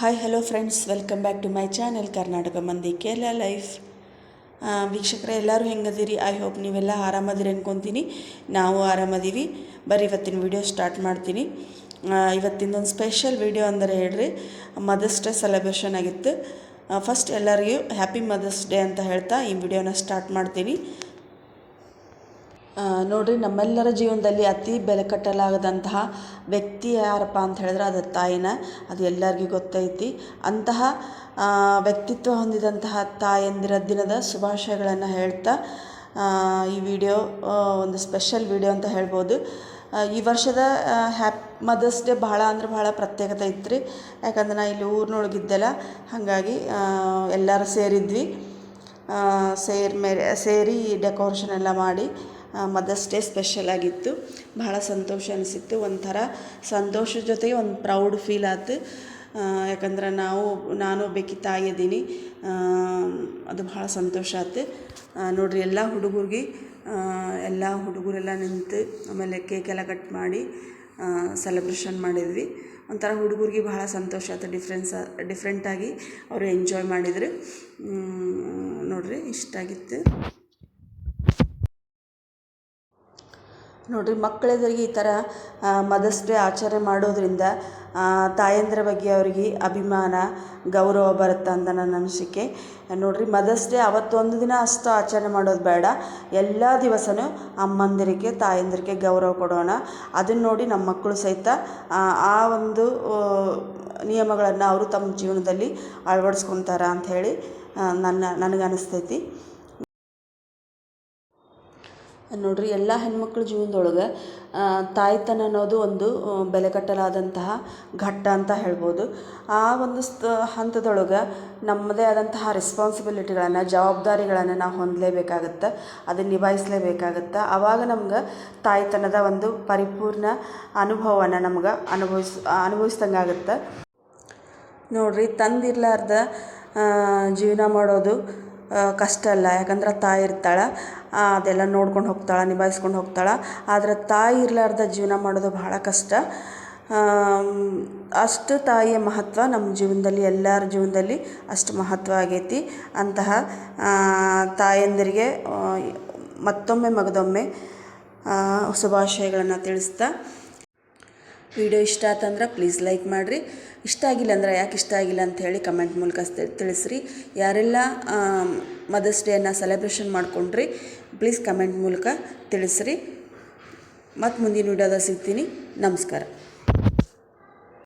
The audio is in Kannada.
Hi hello friends welcome back to my channel Karnataka ಮಂದಿ ಕೇರಳ ಲೈಫ್ ವೀಕ್ಷಕರ, ಎಲ್ಲರೂ ಹೆಂಗದಿರಿ? ಐ ಹೋಪ್ ನೀವೆಲ್ಲ ಆರಾಮದಿರಿ ಅನ್ಕೊತೀನಿ. ನಾವು ಆರಾಮದೀವಿ. ಬರೀ ಇವತ್ತಿನ ವಿಡಿಯೋ ಸ್ಟಾರ್ಟ್ ಮಾಡ್ತೀನಿ. ಇವತ್ತಿಂದೊಂದು ಸ್ಪೆಷಲ್ ವಿಡಿಯೋ ಅಂದರೆ ಹೇಳ್ರಿ ಮದರ್ಸ್ ಡೇ ಸೆಲೆಬ್ರೇಷನ್ ಆಗಿತ್ತು. ಫಸ್ಟ್ ಎಲ್ಲರಿಗೂ ಹ್ಯಾಪಿ ಮದರ್ಸ್ ಡೇ ಅಂತ ಹೇಳ್ತಾ ಈ ವಿಡಿಯೋನ ಸ್ಟಾರ್ಟ್ ಮಾಡ್ತೀನಿ. ನೋಡ್ರಿ, ನಮ್ಮೆಲ್ಲರ ಜೀವನದಲ್ಲಿ ಅತಿ ಬೆಲೆ ಕಟ್ಟಲಾಗದಂತಹ ವ್ಯಕ್ತಿ ಯಾರಪ್ಪ ಅಂತ ಹೇಳಿದ್ರೆ ಅದು ತಾಯಿನ. ಅದು ಎಲ್ಲರಿಗೂ ಗೊತ್ತೈತಿ. ಅಂತಹ ವ್ಯಕ್ತಿತ್ವ ಹೊಂದಿದಂತಹ ತಾಯಂದಿರ ದಿನದ ಶುಭಾಶಯಗಳನ್ನು ಹೇಳ್ತಾ ಈ ವಿಡಿಯೋ ಒಂದು ಸ್ಪೆಷಲ್ ವಿಡಿಯೋ ಅಂತ ಹೇಳ್ಬೋದು. ಈ ವರ್ಷದ ಹ್ಯಾಪ್, ಮದರ್ಸ್ ಡೇ ಭಾಳ ಅಂದ್ರೆ ಭಾಳ ಪ್ರತ್ಯೇಕತೆ ಇತ್ತು ಯಾಕಂದ್ರೆ ನಾ ಇಲ್ಲಿ ಊರಿನೊಳಗಿದ್ದೆಲ್ಲ, ಹಾಗಾಗಿ ಎಲ್ಲರೂ ಸೇರಿದ್ವಿ. ಸೇರಿ ಮೇರೆ ಸೇರಿ ಡೆಕೋರೇಷನ್ ಎಲ್ಲ ಮಾಡಿ ಮದರ್ಸ್ ಡೇ ಸ್ಪೆಷಲ್ ಆಗಿತ್ತು. ಬಹಳ ಸಂತೋಷ ಅನಿಸಿತ್ತು. ಒಂಥರ ಸಂತೋಷದ ಜೊತೆಗೆ ಒಂದು ಪ್ರೌಡ್ ಫೀಲ್ ಆಯ್ತು ಯಾಕಂದ್ರೆ ನಾವು, ನಾನು ಒಬ್ಬಾಕಿ ತಾಯಿ ಅದು ಭಾಳ ಸಂತೋಷ ಆಯ್ತು ನೋಡಿರಿ, ಎಲ್ಲ ಹುಡುಗರಿಗೆ ಎಲ್ಲ ಹುಡುಗರೆಲ್ಲ ನಿಂತು ಆಮೇಲೆ ಕೇಕೆಲ್ಲ ಕಟ್ ಮಾಡಿ ಸೆಲೆಬ್ರೇಷನ್ ಮಾಡಿದ್ವಿ. ಒಂಥರ ಹುಡುಗರಿಗೆ ಬಹಳ ಸಂತೋಷ ಆಯ್ತು ಡಿಫ್ರೆನ್ಸ್ ಡಿಫ್ರೆಂಟಾಗಿ ಅವರು ಎಂಜಾಯ್ ಮಾಡಿದ್ರು. ನೋಡಿರಿ ಇಷ್ಟ ಇಷ್ಟ ನೋಡಿರಿ ಮಕ್ಕಳೆದುರಿಗೆ ಈ ಥರ ಮದರ್ಸ್ ಡೇ ಆಚರಣೆ ಮಾಡೋದ್ರಿಂದ ತಾಯಂದ್ರ ಬಗ್ಗೆ ಅವರಿಗೆ ಅಭಿಮಾನ ಗೌರವ ಬರುತ್ತೆ ಅಂತ ನನ್ನ ಅನಿಸಿಕೆ. ನೋಡಿರಿ ಮದರ್ಸ್ ಡೇ ಅವತ್ತೊಂದು ದಿನ ಅಷ್ಟು ಆಚರಣೆ ಮಾಡೋದು ಬೇಡ. ಎಲ್ಲ ದಿವಸನೂ ಅಮ್ಮಂದಿರಿಗೆ ತಾಯಂದಿರಿಗೆ ಗೌರವ ಕೊಡೋಣ. ಅದನ್ನು ನೋಡಿ ನಮ್ಮ ಮಕ್ಕಳು ಸಹಿತ ಆ, ಒಂದು ನಿಯಮಗಳನ್ನು ಅವರು ತಮ್ಮ ಜೀವನದಲ್ಲಿ ಅಳವಡಿಸ್ಕೊತಾರ ಅಂಥೇಳಿ ನನ್ನ ನನಗೆ ಅನಿಸ್ತೈತಿ ನೋಡ್ರಿ, ಎಲ್ಲ ಹೆಣ್ಮಕ್ಳ ಜೀವನದೊಳಗೆ ತಾಯ್ತನ ಅನ್ನೋದು ಒಂದು ಬೆಲೆ ಕಟ್ಟಲಾದಂತಹ ಘಟ್ಟ ಅಂತ ಹೇಳ್ಬೋದು. ಆ ಒಂದು ಸ್ತ ಹಂತದೊಳಗೆ ನಮ್ಮದೇ ಆದಂತಹ ರೆಸ್ಪಾನ್ಸಿಬಿಲಿಟಿಗಳನ್ನು ಜವಾಬ್ದಾರಿಗಳನ್ನು ನಾವು ಹೊಂದಲೇಬೇಕಾಗತ್ತೆ ಅದನ್ನು ನಿಭಾಯಿಸಲೇಬೇಕಾಗತ್ತೆ. ಆವಾಗ ನಮ್ಗೆ ತಾಯ್ತನದ ಒಂದು ಪರಿಪೂರ್ಣ ಅನುಭವನ ನಮ್ಗೆ ಅನುಭವಿಸ್ ಅನುಭವಿಸ್ದಂಗೆ ಆಗುತ್ತೆ ನೋಡ್ರಿ, ತಂದಿರ್ಲಾರ್ದ ಜೀವನ ಮಾಡೋದು ಕಷ್ಟ ಅಲ್ಲ. ಯಾಕಂದ್ರೆ ತಾಯಿ ಇರ್ತಾಳೆ ಅದೆಲ್ಲ ನೋಡ್ಕೊಂಡು ಹೋಗ್ತಾಳೆ, ನಿಭಾಯಿಸ್ಕೊಂಡು ಹೋಗ್ತಾಳೆ. ಆದರೆ ತಾಯಿ ಇರಲಾರ್ದ ಜೀವನ ಮಾಡೋದು ಭಾಳ ಕಷ್ಟ. ಅಷ್ಟು ತಾಯಿಯ ಮಹತ್ವ ನಮ್ಮ ಜೀವನದಲ್ಲಿ, ಎಲ್ಲರ ಜೀವನದಲ್ಲಿ ಅಷ್ಟು ಮಹತ್ವ ಆಗೈತಿ. ಅಂತಹ ತಾಯಂದಿರಿಗೆ ಮತ್ತೊಮ್ಮೆ ಮಗದೊಮ್ಮೆ ಶುಭಾಶಯಗಳನ್ನು ತಿಳಿಸ್ತಾ ವಿಡಿಯೋ ಇಷ್ಟ ಆತಂದ್ರೆ ಪ್ಲೀಸ್ ಲೈಕ್ ಮಾಡಿರಿ. ಇಷ್ಟ ಆಗಿಲ್ಲ ಅಂದ್ರೆ ಯಾಕೆ ಇಷ್ಟ ಆಗಿಲ್ಲ ಅಂತ ಹೇಳಿ ಕಮೆಂಟ್ ಮೂಲಕ ತಿಳಿಸ್ರಿ. ಯಾರೆಲ್ಲ ಮದರ್ಸ್ ಡೇನ ಸೆಲೆಬ್ರೇಷನ್ ಮಾಡ್ಕೊಂಡ್ರಿ ಪ್ಲೀಸ್ ಕಮೆಂಟ್ ಮೂಲಕ ತಿಳಿಸ್ರಿ. ಮತ್ತು ಮುಂದಿನ ವಿಡಿಯೋದಾಗ ಸಿಗ್ತೀನಿ. ನಮಸ್ಕಾರ.